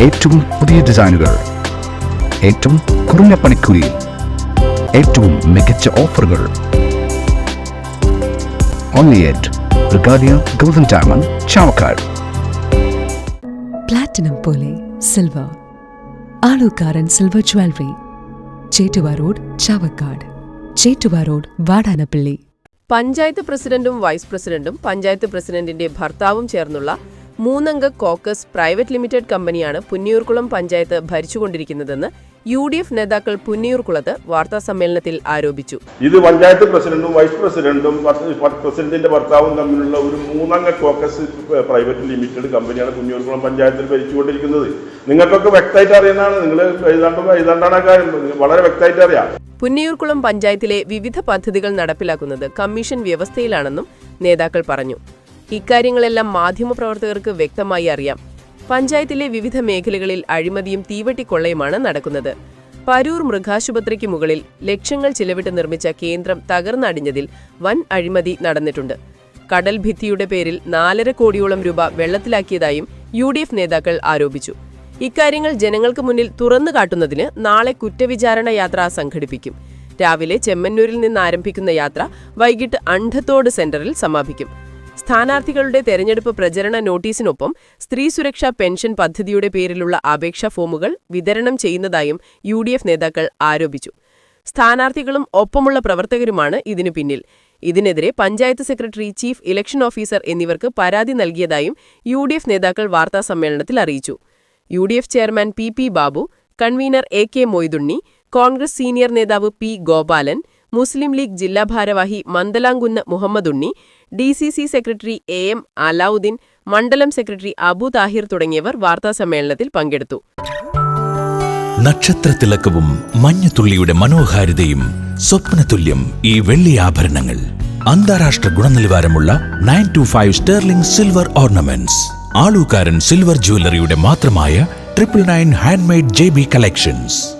ഏറ്റവും പുതിയ ഡിസൈനുകൾ. ഏറ്റവും കുറഞ്ഞ പണിക്കൂലിയിൽ ഏറ്റവും മികച്ച ഓഫറുകൾ. Only at Regalia golden diamond Chavakkad platinum പോലെ silver Alukkaran silver jewellery Chettuva road Chavakkad Chettuva road Vadanappally panchayat പ്രസിഡന്റും വൈസ് പ്രസിഡന്റും പഞ്ചായത്ത് പ്രസിഡന്റിന്റെ ഭർത്താവും ചേർന്നുള്ള മൂന്നംഗ കോക്കസ് പ്രൈവറ്റ് ലിമിറ്റഡ് കമ്പനിയാണ് പുന്നിയൂർക്കുളം പഞ്ചായത്ത് ഭരിച്ചുകൊണ്ടിരിക്കുന്നതെന്ന് യു ഡി എഫ് നേതാക്കൾ പുന്നിയൂർക്കുളത്ത് വാർത്താസമ്മേളനത്തിൽ ആരോപിച്ചു. ഇത് പഞ്ചായത്ത് പ്രസിഡന്റും വൈസ് പ്രസിഡന്റും പ്രസിഡന്റിന്റെ ഭർത്താവും തമ്മിലുള്ള ഒരു മൂന്നംഗ കോക്കസ് പ്രൈവറ്റ് ലിമിറ്റഡ് കമ്പനിയാണ് പുന്നിയൂർക്കുളം പഞ്ചായത്തിൽ ഭരിച്ചുകൊണ്ടിരിക്കുന്നത്. നിങ്ങൾക്കൊക്കെ വ്യക്തമായിട്ട് അറിയുന്നതാണ്. നിങ്ങൾ എഴുതാണ്ട് എഴുതാണ്ടാണ് കാര്യം? വളരെ വ്യക്തമായിട്ട് അറിയാം. പുന്നിയൂർക്കുളം പഞ്ചായത്തിലെ വിവിധ പദ്ധതികൾ നടപ്പിലാക്കുന്നത് കമ്മീഷൻ വ്യവസ്ഥയിലാണെന്നും നേതാക്കൾ പറഞ്ഞു. ഇക്കാര്യങ്ങളെല്ലാം മാധ്യമപ്രവർത്തകർക്ക് വ്യക്തമായി അറിയാം. പഞ്ചായത്തിലെ വിവിധ മേഖലകളിൽ അഴിമതിയും തീവട്ടിക്കൊള്ളയുമാണ് നടക്കുന്നത്. പരൂർ മൃഗാശുപത്രിക്ക് മുകളിൽ ലക്ഷങ്ങൾ ചിലവിട്ട് നിർമ്മിച്ച കേന്ദ്രം തകർന്നടിഞ്ഞതിൽ വൻ അഴിമതി നടന്നിട്ടുണ്ട്. കടൽ ഭിത്തിയുടെ പേരിൽ നാലര കോടിയോളം രൂപ വെള്ളത്തിലാക്കിയതായും യു നേതാക്കൾ ആരോപിച്ചു. ഇക്കാര്യങ്ങൾ ജനങ്ങൾക്ക് മുന്നിൽ തുറന്നു കാട്ടുന്നതിന് നാളെ കുറ്റവിചാരണ യാത്ര സംഘടിപ്പിക്കും. രാവിലെ ചെമ്മന്നൂരിൽ നിന്ന് ആരംഭിക്കുന്ന യാത്ര വൈകിട്ട് അണ്ഡത്തോട് സെന്ററിൽ സമാപിക്കും. സ്ഥാനാർത്ഥികളുടെ തെരഞ്ഞെടുപ്പ് പ്രചരണ നോട്ടീസിനൊപ്പം സ്ത്രീ സുരക്ഷാ പെൻഷൻ പദ്ധതിയുടെ പേരിലുള്ള അപേക്ഷാ ഫോമുകൾ വിതരണം ചെയ്യുന്നതായും യു നേതാക്കൾ ആരോപിച്ചു. സ്ഥാനാർത്ഥികളും ഒപ്പമുള്ള പ്രവർത്തകരുമാണ് ഇതിനു പിന്നിൽ. ഇതിനെതിരെ panchayat secretary chief election officer എന്നിവർക്ക് പരാതി നൽകിയതായും യു നേതാക്കൾ വാർത്താസമ്മേളനത്തിൽ അറിയിച്ചു. U chairman P P Babu convener A K Moithunni Congress senior നേതാവ് പി ഗോപാലൻ മുസ്ലിം ലീഗ് ജില്ലാ ഭാരവാഹി Mandalamkunnu Muhammadunni D C C secretary A M Alavudheen മണ്ഡലം സെക്രട്ടറി അബു താഹിർ തുടങ്ങിയവർ വാർത്താസമ്മേളനത്തിൽ പങ്കെടുത്തു. നക്ഷത്രത്തിളക്കവും മഞ്ഞത്തുള്ളിയുടെ മനോഹാരിതയും സ്വപ്നതുല്യം ഈ വെള്ളി ആഭരണങ്ങൾ. അന്താരാഷ്ട്ര ഗുണനിലവാരമുള്ള nine two five sterling silver ornaments. Alukkaran silver ജ്വല്ലറിയുടെ മാത്രമായ triple nine handmade J B collections.